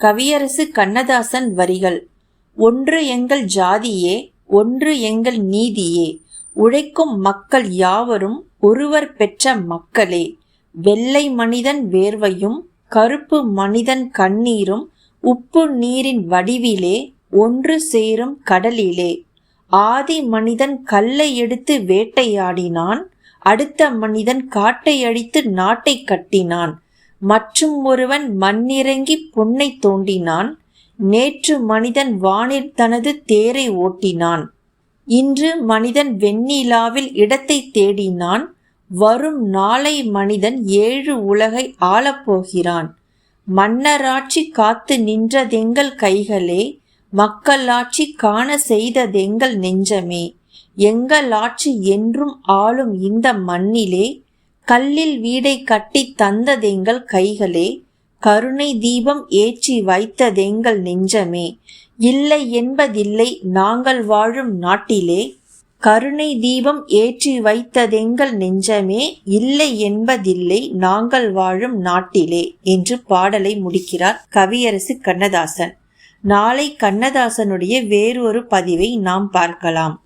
கவியரசு கண்ணதாசன் வரிகள். ஒன்று எங்கள் ஜாதியே ஒன்று எங்கள் நீதியே. உழைக்கும் மக்கள் யாவரும் ஒருவர் பெற்ற மக்களே. வெள்ளை மனிதன் வேர்வையும் கருப்பு மனிதன் கண்ணீரும் உப்பு நீரின் வடிவிலே ஒன்று சேரும் கடலிலே. ஆதி மனிதன் கல்லை எடுத்து வேட்டையாடினான் அடுத்த மனிதன் காட்டை அடித்து நாட்டை கட்டினான். மற்றும் ஒருவன் மண்ணிறங்கி பொன்னை தோண்டினான். நேற்று மனிதன் வானில் தனது தேரை ஓட்டினான். இன்று மனிதன் வெண்ணிலாவில் இடத்தை தேடினான். வரும் நாளை மனிதன் ஏழு உலகை ஆளப்போகிறான். மன்னராட்சி காத்து நின்றதெங்கள் கைகளே மக்களாட்சி காண செய்ததெங்கள் நெஞ்சமே. எங்கள் ஆட்சி என்றும் ஆளும் இந்த மண்ணிலே கல்லில் வீடை கட்டி தந்ததெங்கள் கைகளே கருணை தீபம் ஏற்றி வைத்ததெங்கள் நெஞ்சமே. இல்லை என்பதில்லை நாங்கள் வாழும் நாட்டிலே கருணை தீபம் ஏற்றி வைத்ததெங்கள் நெஞ்சமே. இல்லை என்பதில்லை நாங்கள் வாழும் நாட்டிலே என்று பாடலை முடிக்கிறார் கவியரசு கண்ணதாசன். நாளை கண்ணதாசனுடைய வேறொரு பதிவை நாம் பார்க்கலாம்.